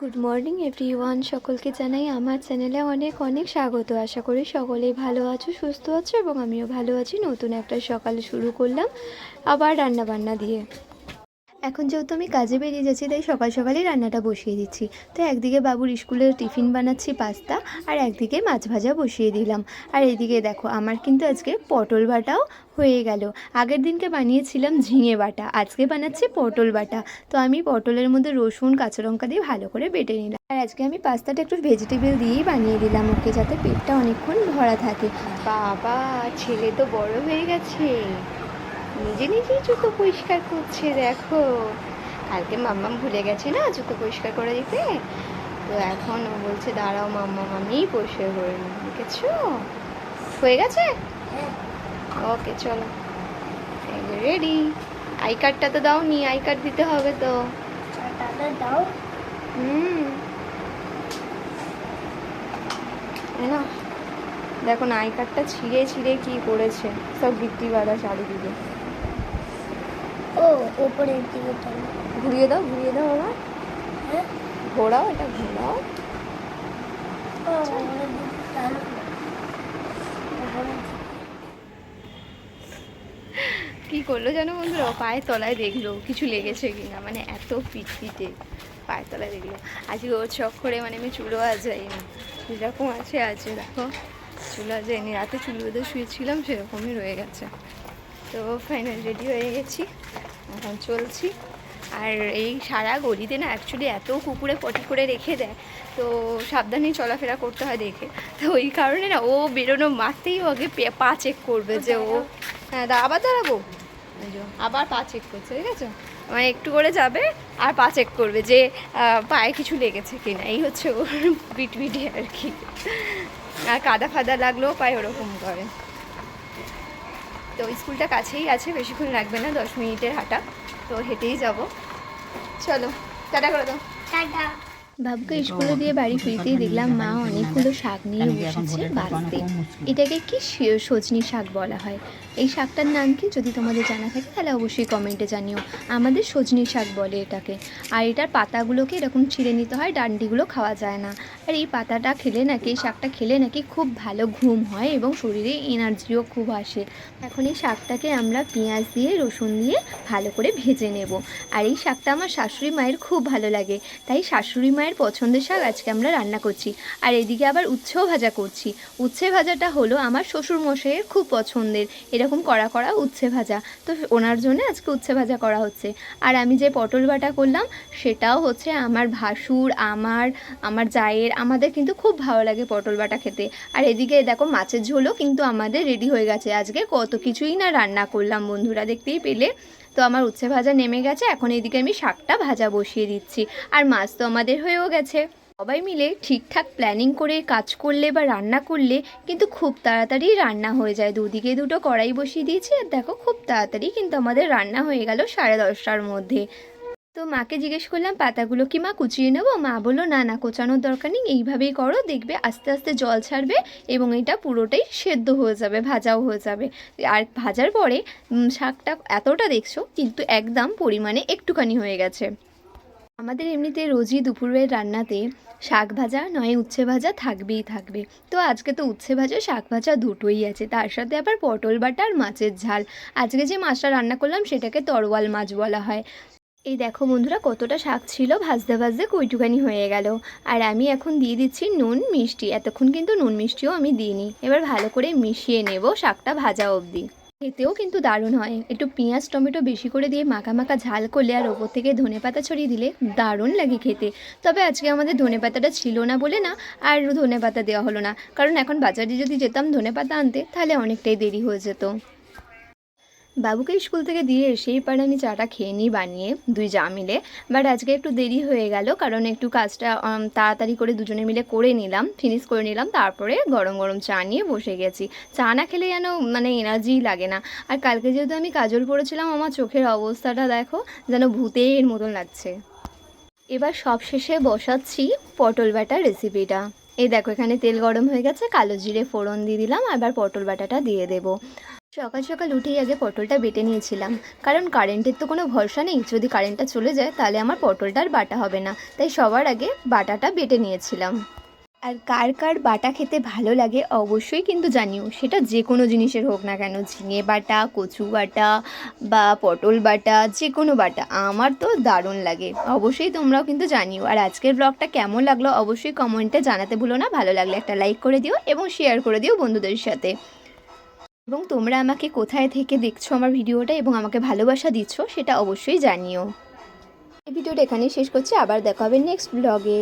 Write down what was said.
Good morning everyone সকলকে জানাই আমার চ্যানেলে অনেক অনেক স্বাগত। আশা করি সকলেই ভালো আছো, সুস্থ আছো এবং আমিও ভালো আছি। নতুন একটা সকাল শুরু করলাম আবার রান্না বান্না দিয়ে। এখন যেহেতু আমি কাজে বেরিয়ে যাচ্ছি, তাই সকাল সকালই রান্নাটা বসিয়ে দিচ্ছি। তো একদিকে বাবুর স্কুলের টিফিন বানাচ্ছি পাস্তা, আর একদিকে মাছ ভাজা বসিয়ে দিলাম। আর এদিকে দেখো, আমার কিন্তু আজকে পটল বাটাও হয়ে গেল। আগের দিনকে বানিয়েছিলাম ঝিঙে বাটা, আজকে বানাচ্ছি পটল বাটা। তো আমি পটলের মধ্যে রসুন, কাঁচা লঙ্কা দিয়ে ভালো করে বেটে নিলাম। আর আজকে আমি পাস্তাটা একটু ভেজিটেবল দিয়েই বানিয়ে দিলাম, ওকে, যাতে পেটটা অনেকক্ষণ ভরা থাকে। বাবা, ছেলে তো বড় হয়ে গেছে। নিজে নিজেই জুতো পরিষ্কার করছে দেখো। কালকে মাম্মাম ভুলে গেছে না জুতো পরিষ্কার করে দিতে? তো এখন ও বলছে দাঁড়াও মাম্মাম আমিই পরিষ্কার করে নিই দেখেছ? হয়ে গেছে? ওকে চলো। রেডি আই কার্ডটা তো দাও নি আই কার্ড দিতে হবে তো। দাও। হুম। নাও। দেখো না আই কার্ডটা ছিঁড়ে ছিঁড়ে কি করেছে? সব গিট্টি বাঁধা চারিদিকে। ও উপরের দিকে ঘুরিয়ে দাও ঘুরিয়ে দাও বাবা হ্যাঁ? ঘোরাও এটা ঘোরাও। কি করল জানো বন্ধুরা? পায়ের তলায় দেখল কিছু লেগেছে কিনা মানে এত পিটপিটে পায়ের তলায় দেখল। আজকে ওর চক করে মানে আমি চুলো আজ যাইনি যেরকম আছে আছে দেখো। চুলো আজ যাইনি রাতে চুল বেঁধে শুয়েছিলাম সেরকমই রয়ে গেছে। তো ফাইনাল রেডি হয়ে গেছি। এখন চলছি। আর এই সারা গলিতে না অ্যাকচুয়ালি এত কুকুরে পটি করে রেখে দেয় তো সাবধানেই চলাফেরা করতে হয় দেখে। তো ওই কারণে না ও বেরোনো মারতেই ও আগে পে- চেক করবে যে ও হ্যাঁ দা আবার দাঁড়াবো? আবার পা চেক করছে ঠিক আছে? মানে একটু করে যাবে আর পা চেক করবে যে পায়ে কিছু লেগেছে কি না এই হচ্ছে ওর বিটবিটি আর কি। আর কাদা ফাদা লাগলেও পায়ে ওরকম করে। তো স্কুলটা কাছেই আছে, বেশিক্ষণ লাগবে না, দশ মিনিটের হাঁটা, তো হেঁটেই যাব। চলো, টাটা করে দাও। টাটা। বাবুকে স্কুলে দিয়ে বাড়ি ফিরতেই দেখলাম মা অনেকগুলো শাক নিয়ে বসেছে বাঁচতে এটাকে কি সজনি শাক বলা হয়? এই শাকটার নাম কি? যদি তোমাদের জানা থাকে তাহলে অবশ্যই কমেন্টে জানিও। আমাদের সজনি শাক বলে এটাকে। আর এটার পাতাগুলোকে এরকম ছিঁড়ে নিতে হয় ডান্ডিগুলো খাওয়া যায় না। আর এই পাতাটা খেলে নাকি এই শাকটা খেলে নাকি খুব ভালো ঘুম হয় এবং শরীরে এনার্জিও খুব আসে। এখন এই শাকটাকে আমরা পেঁয়াজ দিয়ে রসুন দিয়ে ভালো করে ভেজে নেব। আর এই শাকটা আমার শাশুড়ি মায়ের খুব ভালো লাগে। তাই শাশুড়ি মায়ের পছন্দের শাক আজকে আমরা রান্না করছি। আর এদিকে আবার উচ্ছেও ভাজা করছি। উচ্ছে ভাজাটা হলো আমার শ্বশুর মশাইয়ের খুব পছন্দের। এরকম কড়া কড়া উচ্ছে ভাজা। তো ওনার জন্য আজকে উচ্ছে ভাজা করা হচ্ছে। আর আমি যে পটল বাটা করলাম, সেটাও হচ্ছে আমার ভাসুর, আমার আমার জায়ের, আমাদের কিন্তু খুব ভালো লাগে পটল বাটা খেতে। আর এদিকে দেখো মাছের ঝোলও কিন্তু আমাদের রেডি হয়ে গেছে। আজকে কত কিছুই না রান্না করলাম, বন্ধুরা দেখতেই পেলে। তো আমার উচ্ছে ভাজা নেমে গেছে, এখন এদিকে আমি শাকটা ভাজা বসিয়ে দিচ্ছি। আর মাছ তো আমাদের হয়েও গেছে। সবাই মিলে ঠিকঠাক প্ল্যানিং করে কাজ করলে বা রান্না করলে কিন্তু খুব তাড়াতাড়ি রান্না হয়ে যায়। দুদিকে দুটো কড়াই বসিয়ে দিয়েছি, আর দেখো খুব তাড়াতাড়ি কিন্তু আমাদের রান্না হয়ে গেল সাড়ে দশটার মধ্যে। তো মাকে জিজ্ঞেস করলাম, পাতাগুলো কি মা কুচিয়ে নেব? মা বলল, না না, কোচানোর দরকার নেই, এইভাবেই করো, দেখবে আস্তে আস্তে জল ছাড়বে এবং এটা পুরোটাই সেদ্ধ হয়ে যাবে, ভাজাও হয়ে যাবে। আর ভাজার পরে শাকটা এতটা দেখছ, কিন্তু একদম পরিমাণে একটুখানি হয়ে গেছে। আমাদের এমনিতে রোজই দুপুরের রান্নাতে শাক ভাজা নয়, উচ্ছে ভাজা থাকবেই থাকবে। তো আজকে তো উচ্ছে ভাজা, শাক ভাজা দুটোই আছে। তার সাথে আবার পটল বাটা আর মাছের ঝাল। আজকে যে মাছটা রান্না করলাম, সেটাকে তরোয়াল মাছ বলা হয়। এই দেখো বন্ধুরা, কতটা শাক ছিল, ভাজতে ভাজতে কইটুকানি হয়ে গেল। আর আমি এখন দিয়ে দিচ্ছি নুন মিষ্টি। এতক্ষণ কিন্তু নুন মিষ্টিও আমি দিইনি। এবার ভালো করে মিশিয়ে নেব শাকটা ভাজা অবধি। খেতেও কিন্তু দারুণ হয়। একটু পেঁয়াজ, টমেটো বেশি করে দিয়ে মাখা মাখা ঝাল করলে আর ওপর থেকে ধনে পাতা ছড়িয়ে দিলে দারুণ লাগে খেতে। তবে আজকে আমাদের ধনে পাতাটা ছিল না বলে না, আর ধনে পাতা দেওয়া হলো না। কারণ এখন বাজারে যদি যেতাম ধনে পাতা আনতে, তাহলে অনেকটাই দেরি হয়ে যেত। বাবুকে স্কুল থেকে দিয়ে এসেই পারে আমি চাটা খেয়ে নিই বানিয়ে দুই যা মিলে। বাট আজকে একটু দেরি হয়ে গেল, কারণ একটু কাজটা তাড়াতাড়ি করে দুজনে মিলে করে নিলাম, ফিনিশ করে নিলাম, তারপরে গরম গরম চা নিয়ে বসে গেছি। চা না খেলে যেন মানে এনার্জিই লাগে না। আর কালকে যেহেতু আমি কাজল পড়েছিলাম, আমার চোখের অবস্থাটা দেখো, যেন ভূতের মতন লাগছে। এবার সব শেষে বসাচ্ছি পটল বাটার রেসিপিটা এই দেখো, এখানে তেল গরম হয়ে গেছে, কালো জিরে ফোড়ন দিয়ে দিলাম আবার পটল বাটাটা দিয়ে দেবো। সকাল সকাল উঠেই আগে পটলটা বেটে নিয়েছিলাম। কারণ কারেন্টের তো কোনো ভরসা নেই। যদি কারেন্টটা চলে যায়, তাহলে আমার পটলটা আর বাটা হবে না। তাই সবার আগে বাটাটা বেটে নিয়েছিলাম। আর কার কার বাটা খেতে ভালো লাগে, অবশ্যই কিন্তু জানিও। সেটা যে কোনো জিনিসের হোক না কেন। ঝিঙে বাটা, কচু বাটা বা পটল বাটা, যে কোনো বাটা। আমার তো দারুণ লাগে। অবশ্যই তোমরাও কিন্তু জানিও। আর আজকের ব্লগটা কেমন লাগল, অবশ্যই কমেন্টে জানাতে ভুলো না। ভালো লাগলে একটা লাইক করে দিও এবং শেয়ার করে দিও বন্ধুদের সাথে। এবং তোমরা আমাকে কোথায় থেকে দেখছ আমার ভিডিওটা এবং আমাকে ভালোবাসা দিচ্ছ, সেটা অবশ্যই জানিও। এই ভিডিওটা এখানেই শেষ করছি, আবার দেখা হবে নেক্সট ব্লগে